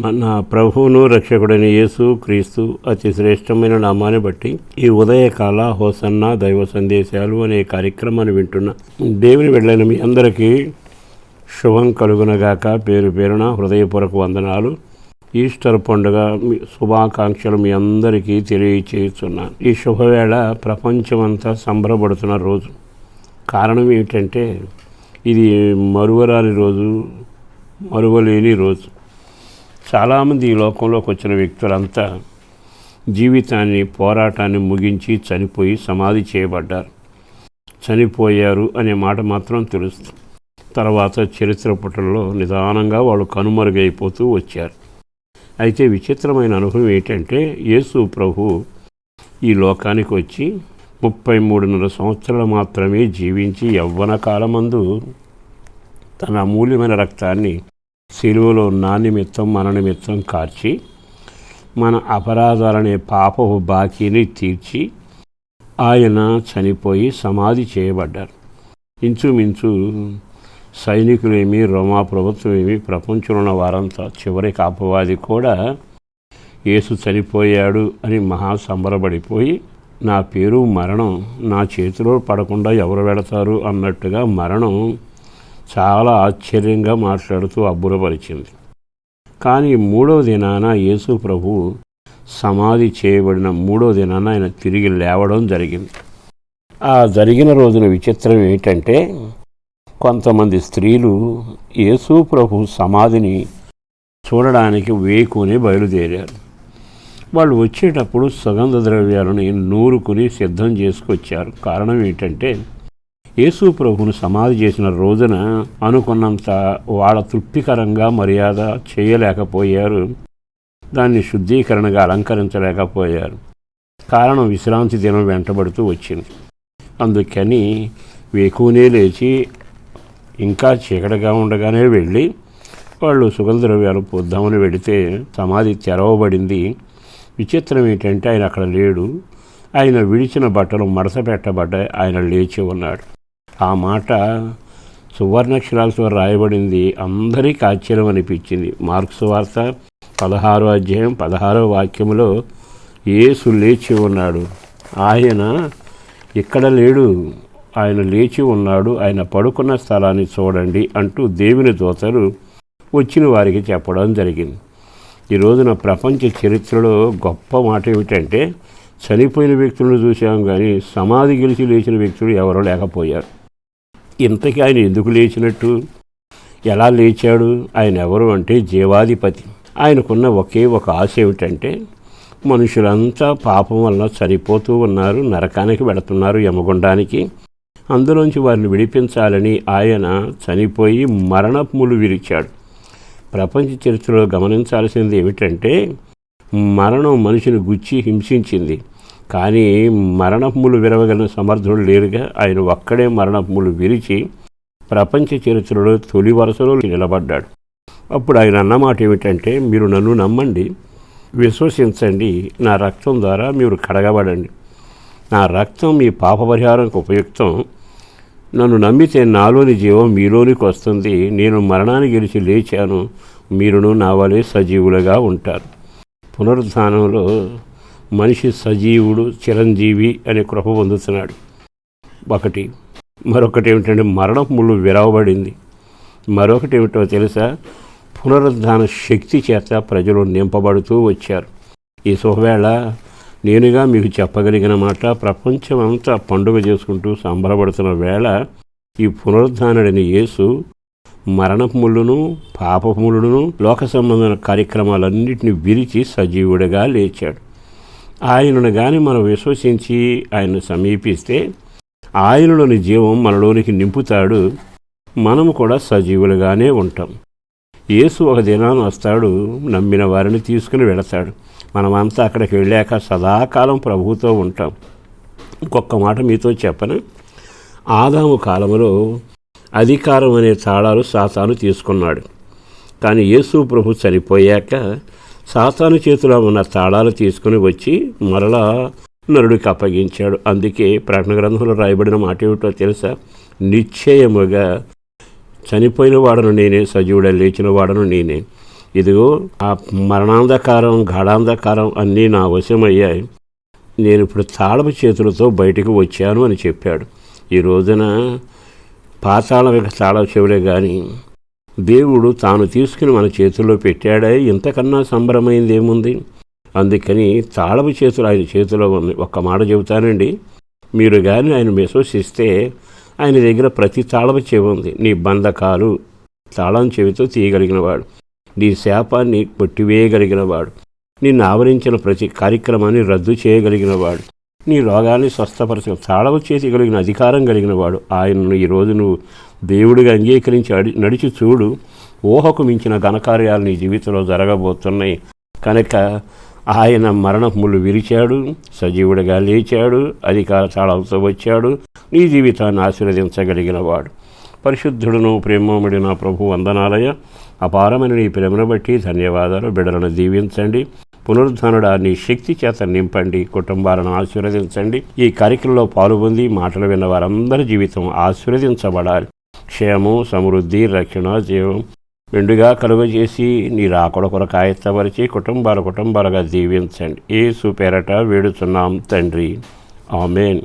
మన ప్రభువును రక్షకుడైన యేసు క్రీస్తు అతి శ్రేష్టమైన నామాన్ని బట్టి ఈ ఉదయకాల హోసన్న దైవ సందేశాలు అనే కార్యక్రమాన్ని వింటున్న. దేవుని వెళ్ళిన మీ అందరికీ శుభం కలుగునగాక. పేరు పేరున హృదయపూర్వక వందనాలు. ఈస్టర్ పండుగ మీ శుభాకాంక్షలు మీ అందరికీ తెలియచేస్తున్నాను ఈ శుభవేళ ప్రపంచమంతా సంబరపడుతున్న రోజు. కారణం ఏమిటంటే ఇది మరువరాని రోజు మరువలేని రోజు. చాలామంది ఈ లోకంలోకి వచ్చిన వ్యక్తులంతా జీవితాన్ని పోరాటాన్ని ముగించి చనిపోయి సమాధి చేయబడ్డారు. చనిపోయారు అనే మాట మాత్రం తెలుస్తుంది తర్వాత చరిత్ర పుటల్లో నిదానంగా వాళ్ళు కనుమరుగైపోతూ వచ్చారు. అయితే విచిత్రమైన అనుభవం ఏంటంటే యేసు ప్రభు ఈ లోకానికి వచ్చి ముప్పై మూడున్నర సంవత్సరాలు మాత్రమే జీవించి యవ్వన కాలమందు తన అమూల్యమైన రక్తాన్ని సిలువలో నా నిమిత్తం మన నిమిత్తం కార్చి మన అపరాధాలనే పాపపు బాకీని తీర్చి ఆయన చనిపోయి సమాధి చేయబడ్డారు. ఇంచుమించు సైనికులేమి రోమా ప్రభుత్వమేమి ప్రపంచంలో ఉన్న వారంతా చివరికి అపవాది కూడా యేసు చనిపోయాడు అని మహా సంబరపడిపోయి నా పేరు మరణం నా చేతిలో పడకుండా ఎవరు వెళతారు అన్నట్టుగా మరణం చాలా ఆశ్చర్యంగా మాట్లాడుతూ అబ్బురపరిచింది. కానీ మూడో దినాన యేసు ప్రభు సమాధి చేయబడిన మూడో దినాన ఆయన తిరిగి లేవడం జరిగింది. ఆ జరిగిన రోజున విచిత్రం ఏంటంటే కొంతమంది స్త్రీలు యేసు ప్రభు సమాధిని చూడడానికి వేకుని బయలుదేరారు. వాళ్ళు వచ్చేటప్పుడు సుగంధ ద్రవ్యాలని నూరుకుని సిద్ధం చేసుకొచ్చారు. కారణం ఏంటంటే యేసు ప్రభువును సమాధి చేసిన రోజున అనుకున్నంత వాళ్ళ తృప్తికరంగా మర్యాద చేయలేకపోయారు. దాన్ని శుద్ధీకరణగా అలంకరించలేకపోయారు. కారణం విశ్రాంతి దినం వెంటబడుతూ వచ్చింది. అందుకని వేకునే లేచి ఇంకా చీకటిగా ఉండగానే వెళ్ళి వాళ్ళు సుగంధ ద్రవ్యాలు పొద్దామని వెళితే సమాధి తెరవబడింది. విచిత్రం ఏంటంటే ఆయన అక్కడ లేడు. ఆయన విడిచిన బట్టలు మడత పెట్టబడ్డాయి. ఆయన లేచి ఉన్నాడు. ఆ మాట సువర్ణక్షరాలతో రాయబడింది. అందరికీ ఆశ్చర్యం అనిపించింది. మార్క్స్ వార్త పదహారో అధ్యాయం పదహారో వాక్యంలో యేసు లేచి ఉన్నాడు. ఆయన ఇక్కడ లేడు. ఆయన లేచి ఉన్నాడు. ఆయన పడుకున్న స్థలాన్ని చూడండి అంటూ దేవుని దోతలు వచ్చిన వారికి చెప్పడం జరిగింది. ఈ రోజున ప్రపంచ చరిత్రలో గొప్ప మాట ఏమిటంటే చనిపోయిన వ్యక్తులను చూసాం కానీ సమాధి గెలిచి లేచిన వ్యక్తులు ఎవరో లేకపోయారు. ఇంతకీ ఆయన ఎందుకు లేచినట్టు? ఎలా లేచాడు? ఆయన ఎవరు అంటే జీవాధిపతి. ఆయనకున్న ఒకే ఒక ఆశ ఏమిటంటే మనుషులంతా పాపం వల్ల చనిపోతూ ఉన్నారు నరకానికి వెళుతున్నారు యమగుండానికి. అందులోంచి వారిని విడిపించాలని ఆయన చనిపోయి మరణములు విరిచాడు. ప్రపంచ చరిత్రలో గమనించాల్సింది ఏమిటంటే మరణం మనిషిని గుచ్చి హింసించింది. కానీ మరణములు విరవగలిగిన సమర్థుడు లేరుగా. ఆయన ఒక్కడే మరణములు విరిచి ప్రపంచ చరిత్రలో తొలి వరుసలో నిలబడ్డాడు. అప్పుడు ఆయన అన్నమాట ఏమిటంటే మీరు నన్ను నమ్మండి విశ్వసించండి నా రక్తం ద్వారా మీరు కడగబడండి. నా రక్తం మీ పాప పరిహారంకు ఉపయుక్తం. నన్ను నమ్మితే నాలోని జీవం మీలోనికి వస్తుంది. నేను మరణాన్ని గెలిచి లేచాను. మీరును నా వలె సజీవులుగా ఉంటారు. పునరుద్ధానంలో మనిషి సజీవుడు చిరంజీవి అనే కృప పొందుతున్నాడు. ఒకటి. మరొకటి ఏమిటంటే మరణం ముళ్ళు విరవబడింది. మరొకటి ఏమిటో తెలుసా? పునరుద్ధాన శక్తి చేత ప్రజలు నింపబడుతూ వచ్చారు. ఈ శుభవేళ నేనుగా మీకు చెప్పగలిగిన మాట ప్రపంచమంతా పండుగ చేసుకుంటూ సంబరపడుతున్న వేళ ఈ పునరుద్ధానుడిని యేసు మరణములను పాపములను లోక సంబంధమైన కార్యక్రమాలన్నింటినీ విరిచి సజీవుడిగా లేచాడు. ఆయనను కానీ మనం విశ్వసించి ఆయన్ను సమీపిస్తే ఆయనలోని జీవం మనలోనికి నింపుతాడు. మనము కూడా సజీవులుగానే ఉంటాం. యేసు ఒక దినాన్ని వస్తాడు నమ్మిన వారిని తీసుకుని వెళతాడు. మనమంతా అక్కడికి వెళ్ళాక సదాకాలం ప్రభువుతో ఉంటాం. ఇంకొక మాట మీతో చెప్పను. ఆదాము కాలంలో అధికారం అనే తాళాలు సాతాను తీసుకున్నాడు. కానీ యేసు ప్రభు చనిపోయాక సాతాను చేతిలో ఉన్న తాళాలు తీసుకుని వచ్చి మరలా నరుడికి అప్పగించాడు. అందుకే ప్రకటన గ్రంథంలో రాయబడిన మాట ఏమిటో తెలుసా? నిశ్చయముగా చనిపోయిన వాడను నేనే సజీవుడ లేచిన వాడను నేనే. ఇదిగో ఆ మరణాంధకారం గాఢాంధకారం అన్నీ నా వశమయ్యాయి. నేను ఇప్పుడు తాళపు చేతులతో బయటికి వచ్చాను అని చెప్పాడు. ఈ రోజున పాతాళం ఇక తాళపు చెవులే కానీ దేవుడు తాను తీసుకుని మన చేతుల్లో పెట్టాడే ఇంతకన్నా సంబరమైంది ఏముంది? అందుకని తాళపు చేతులు ఆయన చేతిలో ఉంది. ఒక్క మాట చెబుతానండి. మీరు కానీ ఆయన విశ్వసిస్తే ఆయన దగ్గర ప్రతి తాళపు చెవి ఉంది. నీ బంధకాలు తాళం చెవితో తీయగలిగినవాడు. నీ శాపాన్ని కొట్టివేయగలిగినవాడు. నిన్ను ఆవరించిన ప్రతి కార్యక్రమాన్ని రద్దు చేయగలిగినవాడు. నీ రోగాన్ని స్వస్థపరచ తాళవ చేయగలిగిన అధికారం కలిగిన వాడు. ఆయనను ఈరోజు నువ్వు దేవుడిగా అంగీకరించి అడి నడిచి చూడు. ఊహకు మించిన ఘనకార్యాలు నీ జీవితంలో జరగబోతున్నాయి. కనుక ఆయన మరణములు విరిచాడు సజీవుడిగా లేచాడు అధికార తాళంతో వచ్చాడు నీ జీవితాన్ని ఆశీర్వదించగలిగిన వాడు. పరిశుద్ధుడును ప్రేమముడి నా ప్రభు వందనాలయ అపారమైన నీ ప్రేమను బట్టి ధన్యవాదాలు. బిడలను దీవించండి. పునరుద్ధరణుడా నీ శక్తి చేత నింపండి. కుటుంబాలను ఆశీర్వదించండి. ఈ కార్యక్రమంలో పాల్గొంది మాటలు విన్న వారందరి జీవితం ఆశీర్వదించబడాలి. క్షేమం సమృద్ధి రక్షణ జీవం రెండుగా కలుగజేసి నీ రాకడ కొరకు ఆయత్తపరిచి కుటుంబాల కుటుంబాలుగా దీవించండి. ఏ పేరట వేడుచున్నాం తండ్రి. ఆమెన్.